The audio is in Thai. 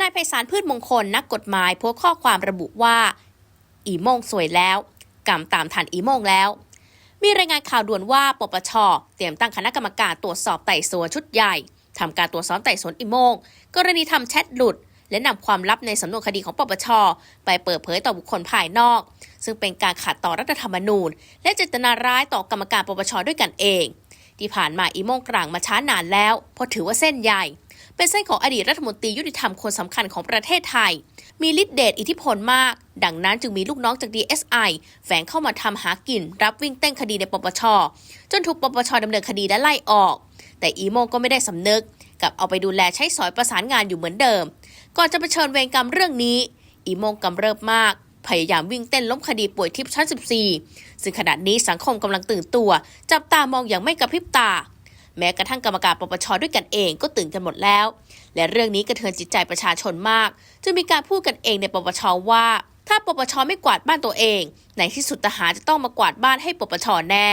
นายไพศาลพืชมงคลนักกฎหมายโพสข้อความระบุว่า อีโมงสวยแล้วกรรมตามทันอีโมงแล้ว มีรายงานข่าวด่วนว่าปปชเตรียมตั้งคณะกรรมการตรวจสอบไต่สวนชุดใหญ่ทำการตรวจสอบไต่สวนอีโมง กรณีทำแชทหลุด และนำความลับในสำนวนคดีของปปชไปเปิดเผยต่อบุคคลภายนอก ซึ่งเป็นการขัดต่อรัฐธรรมนูญ และเจตนาร้ายต่อกรรมการปปชด้วยกันเอง ที่ผ่านมาอีโมงกลางมาช้านานแล้วเพราะถือว่าเส้นใหญ่ เป็นเส้นของอดีตรัฐมนตรียุติธรรมคนสำคัญของประเทศไทย มีฤทธิ์เดชอิทธิพลมาก ดังนั้นจึงมีลูกน้องจาก DSI แฝงเข้ามาทำหากิน รับวิ่งเต้นคดีในปปช จนถูกปปชดำเนินคดีและไล่ออก แต่อีโมก็ไม่ได้สำนึกกับเอาไปดูแลใช้สอยประสานงานอยู่เหมือนเดิม ก่อนจะเผชิญเวรกรรมเรื่องนี้ อีโมงกำเริบมาก พยายามวิ่งเต้นล้มคดีป่วยทิพย์ชั้น 14 ซึ่งขณะนี้สังคมกำลังตื่นตัว จับตามองอย่างไม่กระพริบตา แม้กระทั่งกรรมการปปชด้วยกันเองก็ตื่นกันหมดแล้ว และเรื่องนี้กระเทือนจิตใจประชาชนมาก จึงมีการพูดกันเองในปปชว่า ถ้าปปชไม่กวาดบ้านตัวเองในที่สุดทหารจะต้องมากวาดบ้านให้ปปชแน่